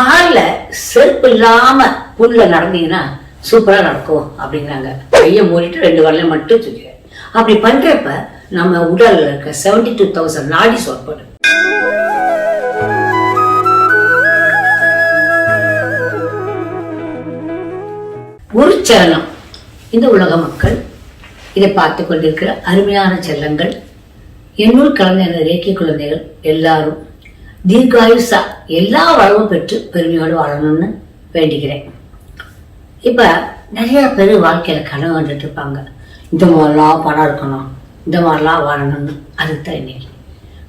காலில் செருப்பு இல்லாம புல்ல நடந்தீங்கன்னா சூப்பரா நடக்கும் அப்படிங்கிறாங்க கையை மூடிட்டு ரெண்டு வரலையும் மட்டும் தூக்கிறேன் அப்படி பண்றப்ப நம்ம உடல்ல இருக்க செவன்டி டூ தௌசண்ட் நாடி சொற்படும் ஒரு சரணம். இந்த உலக மக்கள் இதை பார்த்து கொண்டிருக்கிற அருமையான செல்லங்கள். என்னுள் கலந்த எனது ரேக்கி குழந்தைகள் எல்லாரும் தீர்காயுசா எல்லா வளமும் பெற்று பெருமையோடு வாழணும்னு வேண்டிக்கிறேன். இப்ப நிறைய பேர் வாழ்க்கையில கனவு வந்துட்டு இருப்பாங்க. இந்த மாதிரிலாம் பணம் இருக்கணும் இந்த மாதிரிலாம் வாழணும்னு. அதுதான் இன்னைக்கு.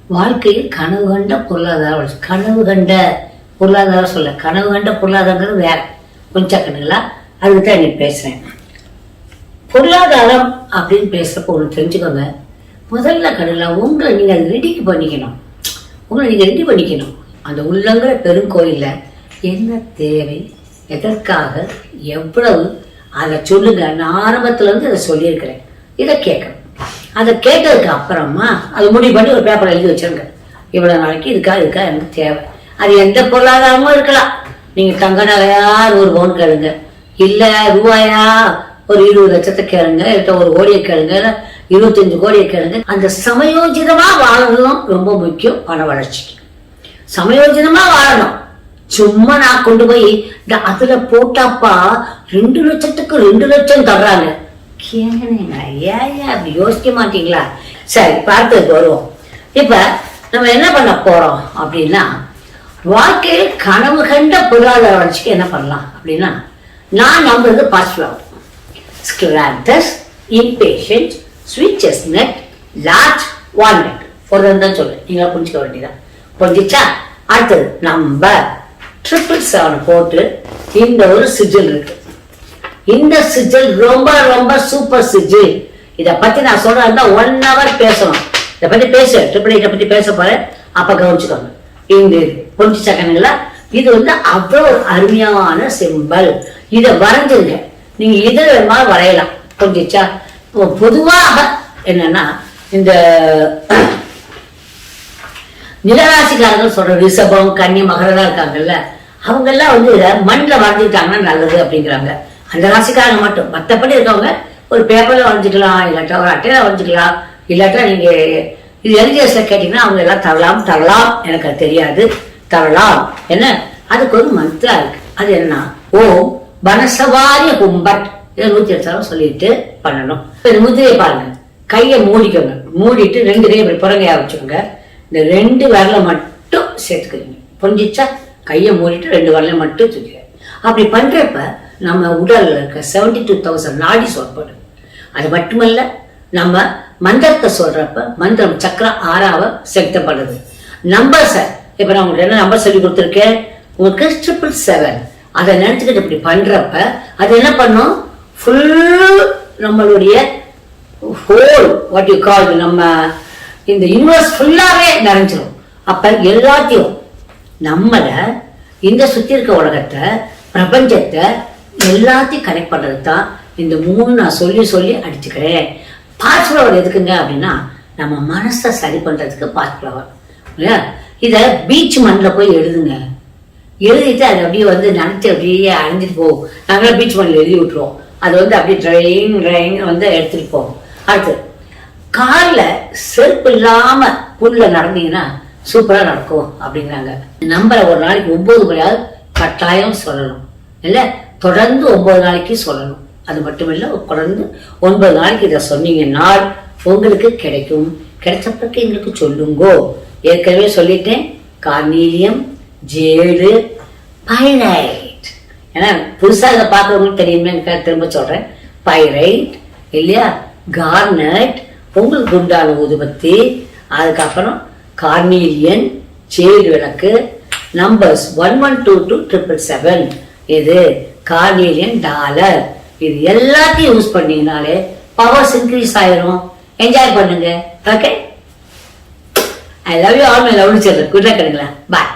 வாழ்க்கையில் கனவு கண்ட பொருளாதார வளர்ச்சி. கனவு கண்ட பொருளாதாரம் சொல்ல கனவு கண்ட பொருளாதாரங்கிறது வேற. கொஞ்சம் கண்ணுங்களா? அதுக்கு தான் இன்னைக்கு பேசுறேன். பொருளாதாரம் அப்படின்னு பேசுறப்போ ஒன்று தெரிஞ்சுக்கோங்க. முதல்ல கடல உங்களை நீங்கள் அதை ரெடிக்கு பண்ணிக்கணும். உங்களை நீங்க ரெடி பண்ணிக்கணும். அந்த உள்ளங்கிற பெருங்கோயில்ல என்ன தேவை? எதற்காக? எவ்வளவு? அதை சொல்லுங்க. நான் ஆரம்பத்துல இருந்து அதை சொல்லியிருக்கிறேன். இதை கேட்கணும். அதை கேட்டதுக்கு அப்புறமா அதை முடிவு பண்ணி ஒரு பேப்பர் எழுதி வச்சிருங்க. இவ்வளவு நாளைக்கு இதுக்கா இதுக்கா எனக்கு தேவை. அது எந்த பொருளாதாரமும் இருக்கலாம். நீங்க தங்க நகையா ஒரு பவுன் கேளுங்க. இல்ல ரூபாயா? ஒரு இருபது லட்சத்தை கேளுங்க. இல்லை ஒரு ஓடியை கேளுங்க. இருபத்தஞ்சு கோடியை கேளுங்க. அந்த சமயோஜிதமா வாழணும் ரொம்ப முக்கியம் பண வளர்ச்சிக்கு சமயோஜிதமா வாழணும். சும்மா நான் கொண்டு போய் இந்த அதுல போட்டாப்பா ரெண்டு லட்சத்துக்கு ரெண்டு லட்சம் தர்றாங்க. கேளுங்க ஏன் அப்படி யோசிக்க மாட்டீங்களா? சரி பார்த்ததுக்கு வருவோம். இப்ப நம்ம என்ன பண்ண போறோம் அப்படின்னா வாழ்க்கையில் கனவு கண்ட பொருளாதார வளர்ச்சிக்கு என்ன பண்ணலாம் அப்படின்னா நான் நம்புறது பாசிட்டிவ் ஸ்கிராண்டஸ் impatient. Sweet chestnut large walnut ஒரு தான் சொல்றேன். நீங்களா புரிஞ்சுக்க வேண்டியதான் புரிஞ்சிச்சா? அடுத்தது நம்பர் ட்ரிபிள் செவன் போட்டு இந்த ஒரு சிஜில் இருக்கு. இந்த சிஜில் ரொம்ப ரொம்ப சூப்பர் சிஜில் இதை பத்தி நான் சொல்றேன். ஒன் ஹவர் பேசணும். இதை பத்தி பேச. ட்ரிபிள் எயிட்ட பத்தி பேச போறேன். அப்ப கவனிச்சுக்கோங்க. இந்த புரிஞ்சிச்சா கண்ணுங்களா? இது வந்து அவ்வளோ ஒரு அருமையான சிம்பல் இதை வரைஞ்சிருங்க. நீங்க இது மாதிரி வரையலாம். புரிஞ்சிச்சா? பொதுவாக என்னன்னா இந்த நிலராசிக்காரர்கள் சொல்ற ரிஷபம் கன்னி மகரம் இருக்காங்கல்ல அவங்க எல்லாம் வந்து இதை மண்ணில் வரைஞ்சிட்டாங்கன்னா நல்லது அப்படிங்கிறாங்க. அந்த ராசிக்காரங்க மட்டும். மற்றபடி இருக்கவங்க ஒரு பேப்பரில் வரைஞ்சிக்கலாம் இல்லாட்டா ஒரு அட்டையில் வரைஞ்சிக்கலாம் இல்லாட்டா நீங்கள் இது எல்ஜிஎஸ்ல கேட்டிங்கன்னா அவங்க எல்லாம் தரலாம் தரலாம். எனக்கு அது தெரியாது. தரலாம். என்ன? அதுக்கு ஒரு மந்த்ரா இருக்கு. அது என்ன? ஓ வனசவாரி கும்பட். இதை நூத்தி எட்டு சொல்லிட்டு பண்ணணும். இந்த முதிரையை பாருங்க. கையை மூடிக்கோங்க. மூடிட்டு ரெண்டு கையை இப்படி புறங்கையா வச்சுக்கோங்க. இந்த ரெண்டு விரல மட்டும் சேர்த்துக்கிறீங்க. புரிஞ்சிச்சா? கையை மூடிட்டு ரெண்டு விரல மட்டும் தூக்கிக்க அப்படி பண்றப்ப நம்ம உடலில் இருக்க செவன்டி டூ தௌசண்ட் நாடி சொற்படும் அது மட்டுமல்ல நம்ம மந்திரத்தை சொல்றப்ப மந்திரம் சக்கர ஆறாவ செலுத்தப்படுது நம்பர்ஸை இப்போ நான் உங்களுக்கு என்ன நம்பர் சொல்லி கொடுத்துருக்கேன்? உங்களுக்கு ட்ரிபிள் செவன் அதை நினச்சிக்கிட்டு இப்படி பண்ணுறப்ப அது என்ன பண்ணும்? ஃபுல் நம்மளுடைய ஹோல் வாட் யூ கால் நம்ம இந்த யூனிவர்ஸ் ஃபுல்லாகவே நிறைஞ்சிடும் அப்போ எல்லாத்தையும் நம்மளை இந்த சுற்றி இருக்க உலகத்தை பிரபஞ்சத்தை எல்லாத்தையும் கனெக்ட் பண்ணுறது தான் இந்த மூணு நான் சொல்லி சொல்லி அடிச்சுக்கிறேன். பாஸ் ஃப்ளவர் எதுக்குங்க அப்படின்னா நம்ம மனசை சரி பண்ணுறதுக்கு பாஸ் ஃப்ளவர் இல்லையா? இதை பீச் மண்ணில் போய் எழுதுங்க. எழுதிட்டு அது அப்படியே வந்து நினச்சி அப்படியே அழிஞ்சிட்டு போகும் நாங்களாம் பீச் மண்ணில் எழுதி விட்டுருவோம். அது வந்து அப்படியே ட்ரைங் ட்ரைங் வந்து எடுத்துட்டு போகும். அடுத்து காலில் செருப்பு இல்லாமல் புல்ல நடந்தீங்கன்னா சூப்பராக நடக்கும் அப்படிங்கிறாங்க. நம்பரை ஒரு நாளைக்கு ஒம்பது முறையாவது கட்டாயம் சொல்லணும். இல்லை தொடர்ந்து ஒன்பது நாளைக்கு சொல்லணும். அது மட்டும் இல்லை தொடர்ந்து ஒன்பது நாளைக்கு இதை சொன்னீங்கன்னா உங்களுக்கு கிடைக்கும். கிடைச்ச பிறகு எங்களுக்கு சொல்லுங்கோ. ஏற்கனவே சொல்லிட்டேன். கார்னீலியம் ஜேடு பைரைட் ஏன்னா புதுசாக இதை பார்க்கறவங்களுக்கு தெரியுமே திரும்ப சொல்றேன். பைரைட் இல்லையா? கார்னட் உங்களுக்கு உண்டான ஊதுபத்தி. அதுக்கப்புறம் கார்னீலியன் சேடு விளக்கு. Numbers one one two two triple seven இது கார்னீலியன் டாலர் இது எல்லாத்தையும் யூஸ் பண்ணீங்கனாலே பவர்ஸ் இன்க்ரீஸ் ஆயிரும். என்ஜாய் பண்ணுங்க. Okay I love you all my love children good கிடைக்கலாம் பாய்